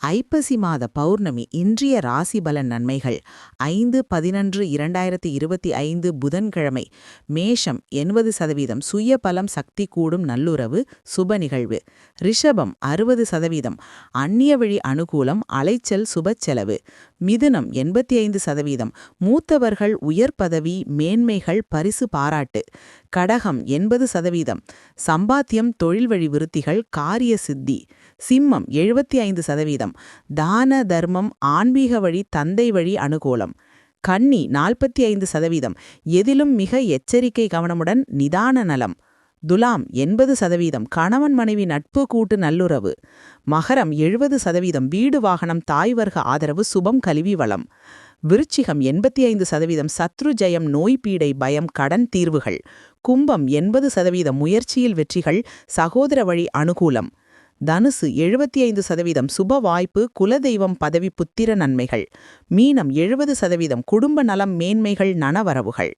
ஐப்பசி மாத பௌர்ணமி இன்றைய ராசி பலன் நன்மைகள். ஐந்து பதினொன்று இரண்டாயிரத்தி இருபத்தி ஐந்து புதன்கிழமை. மேஷம் எண்பது சதவீதம். சுய பலம் சக்தி கூடும் நல்லுறவு சுப நிகழ்வு. ரிஷபம் அறுபது சதவீதம். அந்நிய வழி அனுகூலம் அலைச்சல் சுப செலவு. மிதுனம் எண்பத்தி ஐந்து சதவீதம். மூத்தவர்கள் உயர் பதவி மேன்மைகள் பரிசு பாராட்டு. கடகம் எண்பது சதவீதம். சம்பாத்தியம் தொழில் வழி விருத்திகள் காரிய சித்தி. சிம்மம் எழுபத்தி ஐந்து சதவீதம். தான தர்மம் ஆன்மீக வழி தந்தை வழி அனுகூலம். கன்னி நாற்பத்தி ஐந்து சதவீதம். எதிலும் மிக எச்சரிக்கை கவனமுடன் நிதான நலம். துலாம் எண்பது சதவீதம் கணவன் மனைவி நட்பு கூட்டு நல்லுறவு. மகரம் எழுபது சதவீதம் வீடு வாகனம் தாய்வர்க ஆதரவு சுபம் கல்வி வளம். விருச்சிகம் எண்பத்தி ஐந்து சதவீதம் சத்ரு ஜெயம் நோய் பீடை பயம் கடன் தீர்வுகள். கும்பம் எண்பது சதவீதம் முயற்சியில் வெற்றிகள் சகோதர வழி அனுகூலம். தனுசு எழுபத்தி ஐந்து சதவீதம் சுப வாய்ப்பு குலதெய்வம் பதவி புத்திர நன்மைகள். மீனம் எழுபது சதவீதம் குடும்ப நலம் மேன்மைகள் நனவரவுகள்.